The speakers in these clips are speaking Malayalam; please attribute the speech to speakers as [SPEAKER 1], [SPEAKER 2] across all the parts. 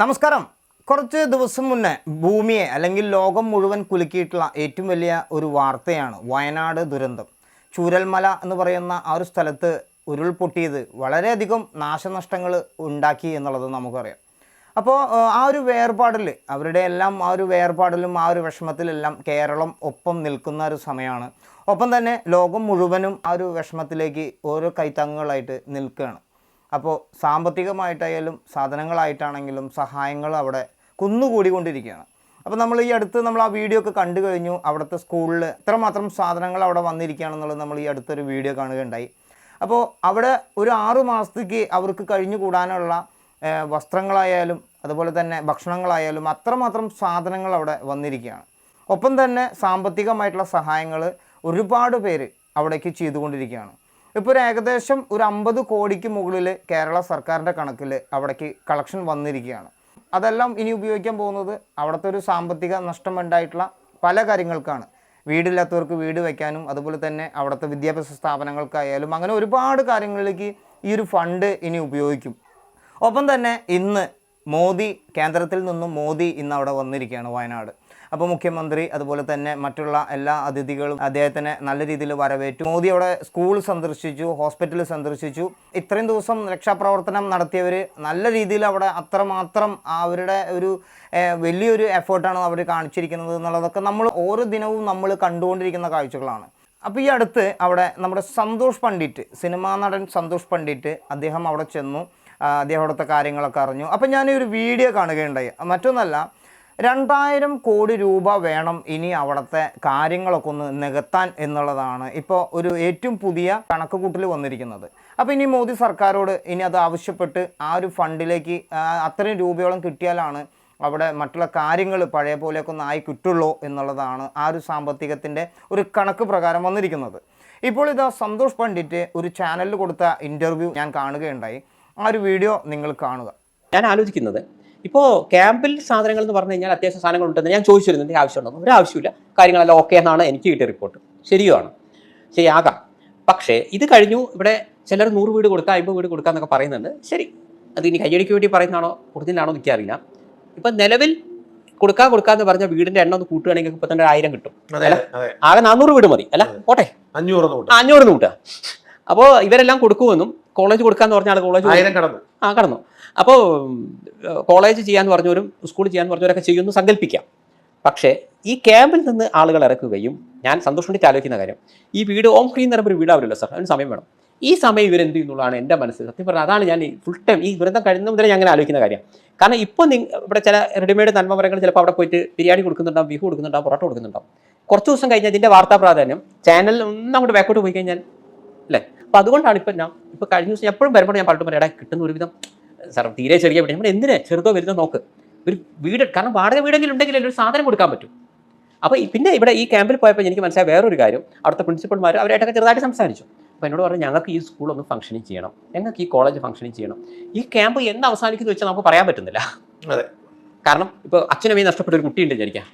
[SPEAKER 1] നമസ്കാരം. കുറച്ച് ദിവസം മുന്നേ ഭൂമിയെ അല്ലെങ്കിൽ ലോകം മുഴുവൻ കുലുക്കിയിട്ടുള്ള ഏറ്റവും വലിയ ഒരു വാർത്തയാണ് വയനാട് ദുരന്തം. ചൂരൽമല എന്ന് പറയുന്ന ആ ഒരു സ്ഥലത്ത് ഉരുൾപൊട്ടിയത് വളരെയധികം നാശനഷ്ടങ്ങൾ ഉണ്ടാക്കി എന്നുള്ളത് നമുക്കറിയാം. അപ്പോൾ ആ ഒരു വേർപാടിൽ അവരുടെ എല്ലാം ആ ഒരു വേർപാടിലും ആ ഒരു വിഷമത്തിലെല്ലാം കേരളം ഒപ്പം നിൽക്കുന്ന ഒരു സമയമാണ്. ഒപ്പം തന്നെ ലോകം മുഴുവനും ആ ഒരു വിഷമത്തിലേക്ക് ഓരോ കൈത്താങ്ങുകളായിട്ട് നിൽക്കുകയാണ്. അപ്പോൾ സാമ്പത്തികമായിട്ടായാലും സാധനങ്ങളായിട്ടാണെങ്കിലും സഹായങ്ങൾ അവിടെ കുന്നുകൂടിക്കൊണ്ടിരിക്കുകയാണ്. അപ്പോൾ നമ്മൾ ഈ അടുത്ത് നമ്മൾ ആ വീഡിയോ ഒക്കെ കണ്ടു കഴിഞ്ഞു. അവിടുത്തെ സ്കൂളിൽ എത്രമാത്രം സാധനങ്ങൾ അവിടെ വന്നിരിക്കുകയാണെന്നുള്ളത് നമ്മൾ ഈ അടുത്തൊരു വീഡിയോ കാണുകയുണ്ടായി. അപ്പോൾ അവിടെ ഒരു ആറു മാസത്തേക്ക് അവർക്ക് കഴിഞ്ഞു കൂടാനുള്ള വസ്ത്രങ്ങളായാലും അതുപോലെ തന്നെ ഭക്ഷണങ്ങളായാലും അത്രമാത്രം സാധനങ്ങൾ അവിടെ വന്നിരിക്കുകയാണ്. ഒപ്പം തന്നെ സാമ്പത്തികമായിട്ടുള്ള സഹായങ്ങൾ ഒരുപാട് പേര് അവിടേക്ക് ചെയ്തുകൊണ്ടിരിക്കുകയാണ്. ഇപ്പോൾ ഒരു ഏകദേശം ഒരു അമ്പത് കോടിക്ക് മുകളിൽ കേരള സർക്കാരിന്റെ കണക്കിൽ അവിടേക്ക് കളക്ഷൻ വന്നിരിക്കുകയാണ്. അതെല്ലാം ഇനി ഉപയോഗിക്കാൻ പോകുന്നത് അവിടുത്തെ ഒരു സാമ്പത്തിക നഷ്ടം ഉണ്ടായിട്ടുള്ള പല കാര്യങ്ങൾക്കാണ്. വീടില്ലാത്തവർക്ക് വീട് വയ്ക്കാനും അതുപോലെ തന്നെ അവിടുത്തെ വിദ്യാഭ്യാസ സ്ഥാപനങ്ങൾക്കായാലും അങ്ങനെ ഒരുപാട് കാര്യങ്ങളിലേക്ക് ഈ ഒരു ഫണ്ട് ഇനി ഉപയോഗിക്കും. ഒപ്പം തന്നെ ഇന്ന് മോദി കേന്ദ്രത്തിൽ നിന്നും മോദി ഇന്ന് അവിടെ വന്നിരിക്കുകയാണ് വയനാട്. അപ്പോൾ മുഖ്യമന്ത്രി അതുപോലെ തന്നെ മറ്റുള്ള എല്ലാ അതിഥികളും അദ്ദേഹത്തിനെ നല്ല രീതിയിൽ വരവേറ്റു. മോദി അവിടെ സ്കൂൾ സന്ദർശിച്ചു ഹോസ്പിറ്റൽ സന്ദർശിച്ചു. ഇത്രയും ദിവസം രക്ഷാപ്രവർത്തനം നടത്തിയവർ നല്ല രീതിയിൽ അവിടെ അത്രമാത്രം അവരുടെ ഒരു വലിയൊരു എഫേർട്ടാണ് അവർ കാണിച്ചിരിക്കുന്നത് എന്നുള്ളതൊക്കെ നമ്മൾ ഓരോ ദിനവും നമ്മൾ കണ്ടുകൊണ്ടിരിക്കുന്ന കാഴ്ചകളാണ്. അപ്പോൾ ഈ അടുത്ത് അവിടെ നമ്മുടെ സന്തോഷ് പണ്ഡിറ്റ് സിനിമാ നടൻ സന്തോഷ് പണ്ഡിറ്റ് അദ്ദേഹം അവിടെ ചെന്നു. അദ്ദേഹം അവിടുത്തെ കാര്യങ്ങളൊക്കെ അറിഞ്ഞു. അപ്പം ഞാനൊരു വീഡിയോ കാണുകയുണ്ടായി. മറ്റൊന്നല്ല രണ്ടായിരം കോടി രൂപ വേണം ഇനി അവിടുത്തെ കാര്യങ്ങളൊക്കെ ഒന്ന് നികത്താൻ എന്നുള്ളതാണ് ഇപ്പോൾ ഒരു ഏറ്റവും പുതിയ കണക്കുകൂട്ടൽ വന്നിരിക്കുന്നത്. അപ്പോൾ ഇനി മോദി സർക്കാരോട് ഇനി അത് ആവശ്യപ്പെട്ട് ആ ഒരു ഫണ്ടിലേക്ക് അത്രയും രൂപയോളം കിട്ടിയാലാണ് അവിടെ മറ്റുള്ള കാര്യങ്ങൾ പഴയ പോലെയൊക്കെ ഒന്ന് ആയി കിട്ടുള്ളൂ എന്നുള്ളതാണ് ആ ഒരു സാമ്പത്തികത്തിന്റെ ഒരു കണക്ക് പ്രകാരം വന്നിരിക്കുന്നത്. ഇപ്പോൾ ഇതാ സന്തോഷ് പണ്ഡിറ്റ് ഒരു ചാനലിൽ കൊടുത്ത ഇന്റർവ്യൂ ഞാൻ കാണുകയുണ്ടായി. ആ ഒരു വീഡിയോ നിങ്ങൾ കാണുക.
[SPEAKER 2] ഞാൻ ആലോചിക്കുന്നത് ഇപ്പോൾ ക്യാമ്പിൽ സാധനങ്ങൾ എന്ന് പറഞ്ഞു കഴിഞ്ഞാൽ അത്യാവശ്യം സാധനങ്ങൾ ഉണ്ടെന്ന് ഞാൻ ചോദിച്ചിരുന്നു. എന്തെങ്കിലും ആവശ്യമുണ്ടോ? ഒരു ആവശ്യമില്ല കാര്യങ്ങളെല്ലാം ഓക്കെ എന്നാണ് എനിക്ക് കിട്ടിയ റിപ്പോർട്ട് ശരിയുമാണ് ശരിയാകാം പക്ഷേ ഇത് കഴിഞ്ഞു. ഇവിടെ ചിലർ നൂറ് വീട് കൊടുക്കുക അമ്പത് വീട് കൊടുക്കുക എന്നൊക്കെ പറയുന്നുണ്ട്. ശരി. അത് ഇനി കയ്യടിക്ക് വേണ്ടി പറയുന്നതാണോ ഒറിജിനലാണോ എനിക്ക് എനിക്കറിയില്ല. ഇപ്പം നിലവിൽ കൊടുക്കാൻ കൊടുക്കാന്ന് പറഞ്ഞ വീടിന്റെ എണ്ണം ഒന്ന് കൂട്ടുകയാണെങ്കിൽ ഇപ്പൊ തന്നെ ആയിരം കിട്ടും. ആകെ നാനൂറ് വീട് മതി. അല്ല? പോട്ടെ.
[SPEAKER 3] അഞ്ഞൂറ്
[SPEAKER 2] അഞ്ഞൂറ് കൂട്ടുക. അപ്പോൾ ഇവരെല്ലാം കൊടുക്കുമെന്നും കോളേജ് കൊടുക്കാന്ന് പറഞ്ഞാൽ കോളേജ്
[SPEAKER 3] ആയിരം കടന്നു.
[SPEAKER 2] ആ കടന്നു. അപ്പോൾ കോളേജ് ചെയ്യാന്ന് പറഞ്ഞവരും സ്കൂൾ ചെയ്യാന്ന് പറഞ്ഞവരൊക്കെ ചെയ്യുമെന്ന് സങ്കല്പിക്കാം. പക്ഷേ ഈ ക്യാമ്പിൽ നിന്ന് ആളുകൾ ഇറക്കുകയും ഞാൻ സന്തോഷമായിട്ട് ആലോചിക്കുന്ന കാര്യം. ഈ വീട് ഓം ക്ലീൻ എന്ന് പറയുമ്പോൾ ഒരു വീടാവില്ലല്ലോ സാർ. അതിന് സമയം വേണം. ഈ സമയം ഇവരെന്ത് ചെയ്യുന്നുള്ളതാണ് എന്റെ മനസ്സിൽ സത്യം പറഞ്ഞാൽ അതാണ് ഞാൻ ഫുൾ ടൈം ഈ ദുരന്തം കഴിയുന്ന മുതലേ ഞാൻ അങ്ങനെ ആലോചിക്കുന്ന കാര്യം. കാരണം ഇപ്പോൾ നിങ്ങൾ ഇവിടെ ചില റെഡിമെയ്ഡ് നന്മമരങ്ങൾ ചിലപ്പോൾ അവിടെ പോയിട്ട് ബിരിയാണി കൊടുക്കുന്നുണ്ടാവും ബീഫ് കൊടുക്കുന്നുണ്ടാവും പൊറോട്ട കൊടുക്കുന്നുണ്ടാവും. കുറച്ച് ദിവസം കഴിഞ്ഞാൽ ഇതിന്റെ വാർത്താ പ്രാധാന്യം ചാനൽ ഒന്നും അങ്ങോട്ട് ബാക്കോട്ട് പോയി കഴിഞ്ഞാൽ അല്ലേ? അപ്പോൾ അതുകൊണ്ടാണ് ഇപ്പം ഞാൻ ഇപ്പോൾ കഴിഞ്ഞ ദിവസം എപ്പോഴും വരുമ്പോൾ ഞാൻ പലട്ടും പറയാം കിട്ടുന്ന ഒരുവിധം സാർ തീരെ ചെറിയ വീട് നമ്മൾ എന്തിനാ ചെറുതോ വലുതോ നോക്ക്. ഒരു വീട് കാരണം വാടക വീടെങ്കിലും ഉണ്ടെങ്കിൽ ഒരു സാധനം കൊടുക്കാൻ പറ്റും. അപ്പോൾ പിന്നെ ഇവിടെ ഈ ക്യാമ്പിൽ പോയപ്പോൾ എനിക്ക് മനസ്സിലായ വേറൊരു കാര്യം. അവിടുത്തെ പ്രിൻസിപ്പൾമാർ അവരായിട്ടൊക്കെ ചെറുതായിട്ട് സംസാരിച്ചു. അപ്പോൾ എന്നോട് പറഞ്ഞു ഞങ്ങൾക്ക് ഈ സ്കൂൾ ഒന്ന് ഫംഗ്ഷനിങ് ചെയ്യണം. ഞങ്ങൾക്ക് ഈ കോളേജ് ഫംഗ്ഷനിങ് ചെയ്യണം. ഈ ക്യാമ്പ് എന്ന് അവസാനിക്കുന്നു വെച്ചാൽ നമുക്ക് പറയാൻ പറ്റുന്നില്ല.
[SPEAKER 3] അതെ.
[SPEAKER 2] കാരണം ഇപ്പോൾ അച്ഛനമ്മയും നഷ്ടപ്പെട്ട ഒരു കുട്ടിയുണ്ട് വിചാരിക്കാം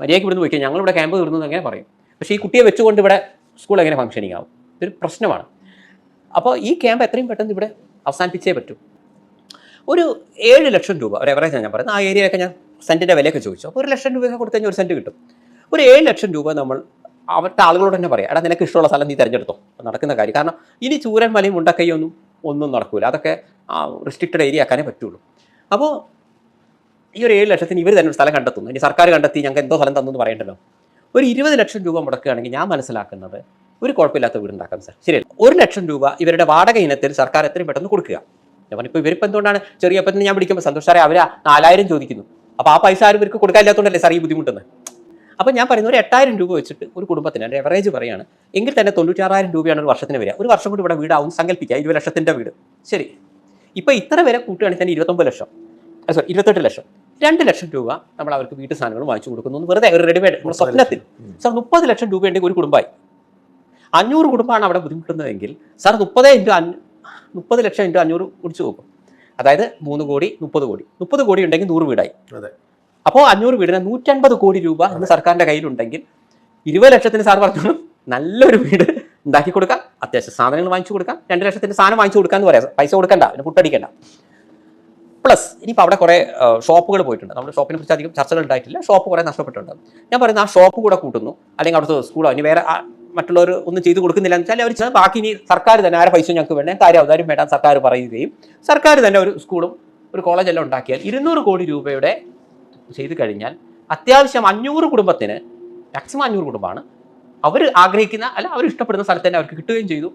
[SPEAKER 2] മര്യാദയ്ക്ക് ഇവിടുന്ന് പോയിക്കാം. ഞങ്ങളിവിടെ ക്യാമ്പ് തീർന്നു എങ്ങനെ പറയും. പക്ഷേ ഈ കുട്ടിയെ വെച്ചുകൊണ്ട് ഇവിടെ സ്കൂൾ എങ്ങനെ ഫംഗ്ഷനിങ് ആവും? ഇതൊരു പ്രശ്നമാണ്. അപ്പോൾ ഈ ക്യാമ്പ് എത്രയും പെട്ടെന്ന് ഇവിടെ അവസാനിപ്പിച്ചേ പറ്റൂ. ഒരു ഏഴ് ലക്ഷം രൂപ ഒരു എവറേജ് ഞാൻ പറയുന്നത് ആ ഏരിയയൊക്കെ ഞാൻ സെന്റിന്റെ വിലയൊക്കെ ചോദിച്ചു. അപ്പോൾ ഒരു ലക്ഷം രൂപയൊക്കെ കൊടുത്തു കഴിഞ്ഞാൽ ഒരു സെന്റ് കിട്ടും. ഒരു ഏഴ് ലക്ഷം രൂപ നമ്മൾ അവരുടെ ആളുകളോട് തന്നെ പറയാം എടാ നിനക്ക് ഇഷ്ടമുള്ള സ്ഥലം നീ തിരഞ്ഞെടുത്തോ. നടക്കുന്ന കാര്യം. കാരണം ഇനി ചൂരൻ മലയും മുണ്ടക്കൈയൊന്നും ഒന്നും നടക്കില്ല അതൊക്കെ റിസ്ട്രിക്റ്റഡ് ഏരിയ ആക്കാനേ പറ്റുള്ളൂ. അപ്പോൾ ഈ ഒരു ഏഴ് ലക്ഷത്തിന് ഇവർ തന്നെ ഒരു സ്ഥലം കണ്ടെത്തുന്നു. ഇനി സർക്കാർ കണ്ടെത്തി ഞങ്ങൾക്ക് എന്തോ സ്ഥലം തന്നു എന്ന് പറയണ്ടല്ലോ. ഒരു ഇരുപത് ലക്ഷം രൂപ മുടക്കുകയാണെങ്കിൽ ഞാൻ മനസ്സിലാക്കുന്നത് ഒരു കുഴപ്പമില്ലാത്ത വീടുണ്ടാക്കാം സാർ ശരിയല്ല? ഒരു ലക്ഷം രൂപ ഇവരുടെ വാടക ഇനത്തിൽ സർക്കാർ എത്രയും പെട്ടെന്ന് കൊടുക്കുക. ഇപ്പോൾ ഇവരിപ്പോൾ എന്തുകൊണ്ടാണ്? ചെറിയ അപ്പം ഞാൻ പിടിക്കുമ്പോൾ സന്തോഷ് സാറേ അവർ നാലായിരം ചോദിക്കുന്നു. അപ്പോൾ ആ പൈസ ആരും ഇവർക്ക് കൊടുക്കാനില്ലാത്തതുകൊണ്ടല്ലേ സാർ ഈ ബുദ്ധിമുട്ടുന്നത്? അപ്പോൾ ഞാൻ പറയുന്നത് ഒരു എട്ടായിരം രൂപ വെച്ചിട്ട് ഒരു കുടുംബത്തിന് എന്റെ എവറേജ് പറയാണ്. എങ്കിൽ തന്നെ തൊണ്ണൂറ്റാറായിരം രൂപയാണ് ഒരു വർഷത്തിന് വരിക. ഒരു വർഷം കൂടി ഇവിടെ വീടാവും സങ്കല്പിക്കുക. ഇരുപത് ലക്ഷത്തിന്റെ വീട്. ശരി. ഇപ്പോൾ ഇത്ര വരെ കൂട്ടുകയാണെങ്കിൽ തന്നെ ഇരുപത്തൊമ്പത് ലക്ഷം. സോറി ഇരുപത്തെട്ട് ലക്ഷം. രണ്ട് ലക്ഷം രൂപ നമ്മൾ അവർക്ക് വീട്ടു സാധനങ്ങൾ വാങ്ങിച്ചു കൊടുക്കുന്നു വെറുതെ ഒരു റെഡിമെയ്ഡ് നമ്മുടെ സ്വപ്നത്തിൽ. സാർ മുപ്പത് ലക്ഷം രൂപയുണ്ടെങ്കിൽ ഒരു കുടുംബമായി. അഞ്ഞൂറ് കുടുംബമാണ് അവിടെ ബുദ്ധിമുട്ടുന്നതെങ്കിൽ സാർ മുപ്പത് ഇന്റു അഞ്ഞൂ മുപ്പത് ലക്ഷം ഇന്റു അഞ്ഞൂറ് കുടിച്ചു നോക്കും. അതായത് മൂന്ന് കോടി മുപ്പത് കോടി. മുപ്പത് കോടി ഉണ്ടെങ്കിൽ നൂറ് വീടായി.
[SPEAKER 3] അതെ.
[SPEAKER 2] അപ്പോൾ അഞ്ഞൂറ് വീടിന് നൂറ്റൻപത് കോടി രൂപ ഇന്ന് സർക്കാരിന്റെ കയ്യിലുണ്ടെങ്കിൽ ഇരുപത് ലക്ഷത്തിന് സാർ പറഞ്ഞു നല്ലൊരു വീട് ഉണ്ടാക്കി കൊടുക്കാം. അത്യാവശ്യം സാധനങ്ങൾ വാങ്ങിച്ചു കൊടുക്കാം. രണ്ട് ലക്ഷത്തിന്റെ സാധനം വാങ്ങിച്ചു കൊടുക്കാന്ന് പറയാം. പൈസ കൊടുക്കണ്ട പിന്നെ പുട്ടടിക്കണ്ട പ്ലസ് ഇനിയിപ്പോൾ അവിടെ കുറേ ഷോപ്പുകൾ പോയിട്ടുണ്ട്. നമ്മുടെ ഷോപ്പിനെ കുറിച്ച് അധികം ചർച്ചകൾ ഉണ്ടായിട്ടില്ല. ഷോപ്പ് കുറേ നഷ്ടപ്പെട്ടിട്ടുണ്ട്. ഞാൻ പറയുന്നത് ആ ഷോപ്പ് കൂടെ കൂട്ടുന്നു. അല്ലെങ്കിൽ അവിടുത്തെ സ്കൂളോ ഇനി വേറെ മറ്റുള്ളവർ ഒന്നും ചെയ്തു കൊടുക്കുന്നില്ല എന്ന് വെച്ചാൽ അവർ ബാക്കി ഇനി സർക്കാർ തന്നെ ആരെ പൈസ ഞങ്ങൾക്ക് വേണ്ടേ? കാര്യം അവതാരം വേണ്ട സർക്കാർ പറയുകയും സർക്കാർ തന്നെ ഒരു സ്കൂളും ഒരു കോളേജെല്ലാം ഉണ്ടാക്കിയാൽ ഇരുന്നൂറ് കോടി രൂപയുടെ ചെയ്തു കഴിഞ്ഞാൽ അത്യാവശ്യം അഞ്ഞൂറ് കുടുംബത്തിന് മാക്സിമം അഞ്ഞൂറ് കുടുംബമാണ്. അവർ ആഗ്രഹിക്കുന്ന അല്ല അവർ ഇഷ്ടപ്പെടുന്ന സ്ഥലത്ത് തന്നെ അവർക്ക് കിട്ടുകയും ചെയ്തു.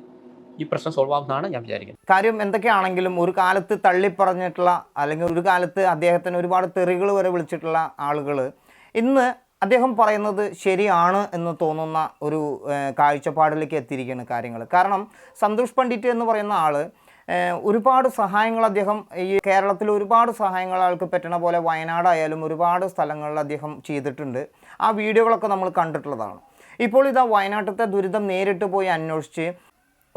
[SPEAKER 2] ഈ പ്രശ്നം സോൾവ് ആവുന്നതാണ് ഞാൻ വിചാരിക്കുന്നത്.
[SPEAKER 1] കാര്യം എന്തൊക്കെയാണെങ്കിലും ഒരു കാലത്ത് തള്ളിപ്പറഞ്ഞിട്ടുള്ള അല്ലെങ്കിൽ ഒരു കാലത്ത് അദ്ദേഹത്തിന് ഒരുപാട് തെറികൾ വരെ വിളിച്ചിട്ടുള്ള ആളുകൾ ഇന്ന് അദ്ദേഹം പറയുന്നത് ശരിയാണ് എന്ന് തോന്നുന്ന ഒരു കാഴ്ചപ്പാടിലേക്ക് എത്തിയിരിക്കുകയാണ് കാര്യങ്ങൾ. കാരണം സന്തോഷ് പണ്ഡിറ്റ് എന്ന് പറയുന്ന ആൾ ഒരുപാട് സഹായങ്ങൾ അദ്ദേഹം ഈ കേരളത്തിൽ ഒരുപാട് സഹായങ്ങൾ ആൾക്ക് പറ്റണ പോലെ വയനാടായാലും ഒരുപാട് സ്ഥലങ്ങളിൽ അദ്ദേഹം ചെയ്തിട്ടുണ്ട്. ആ വീഡിയോകളൊക്കെ നമ്മൾ കണ്ടിട്ടുള്ളതാണ്. ഇപ്പോൾ ഇതാ വയനാട്ടിലത്തെ ദുരിതം നേരിട്ട് പോയി അന്വേഷിച്ച്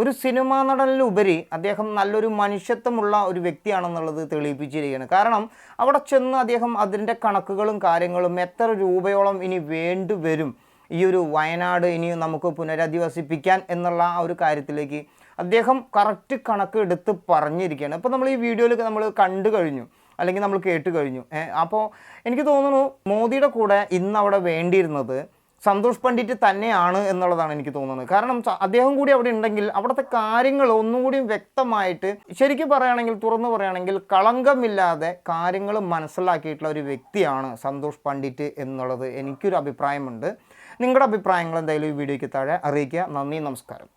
[SPEAKER 1] ഒരു സിനിമാ നടനിലുപരി അദ്ദേഹം നല്ലൊരു മനുഷ്യത്വമുള്ള ഒരു വ്യക്തിയാണെന്നുള്ളത് തെളിയിപ്പിച്ചിരിക്കുകയാണ്. കാരണം അവിടെ ചെന്ന് അദ്ദേഹം അതിന്റെ കണക്കുകളും കാര്യങ്ങളും എത്ര രൂപയോളം ഇനി വേണ്ടി വരും ഈ ഒരു വയനാട് ഇനിയും നമുക്ക് പുനരധിവസിപ്പിക്കാൻ എന്നുള്ള ആ ഒരു കാര്യത്തിലേക്ക് അദ്ദേഹം കറക്റ്റ് കണക്ക് എടുത്ത് പറഞ്ഞിരിക്കുകയാണ്. അപ്പോൾ നമ്മൾ ഈ വീഡിയോയിലൊക്കെ നമ്മൾ കണ്ടു കഴിഞ്ഞു അല്ലെങ്കിൽ നമ്മൾ കേട്ട് കഴിഞ്ഞു. അപ്പോൾ എനിക്ക് തോന്നുന്നു മോദിയുടെ കൂടെ ഇന്ന് അവിടെ വേണ്ടിയിരുന്നത് സന്തോഷ് പണ്ഡിറ്റ് തന്നെയാണ് എന്നുള്ളതാണ് എനിക്ക് തോന്നുന്നത്. കാരണം അദ്ദേഹം കൂടി അവിടെ ഉണ്ടെങ്കിൽ അവിടുത്തെ കാര്യങ്ങൾ ഒന്നുകൂടി വ്യക്തമായിട്ട് ശരിക്കും പറയുകയാണെങ്കിൽ തുറന്നു പറയുകയാണെങ്കിൽ കളങ്കമില്ലാതെ കാര്യങ്ങൾ മനസ്സിലാക്കിയിട്ടുള്ള ഒരു വ്യക്തിയാണ് സന്തോഷ് പണ്ഡിറ്റ് എന്നുള്ളത് എനിക്കൊരു അഭിപ്രായമുണ്ട്. നിങ്ങളുടെ അഭിപ്രായങ്ങൾ എന്തായാലും ഈ വീഡിയോയ്ക്ക് താഴെ അറിയിക്കുക. നന്ദി നമസ്കാരം.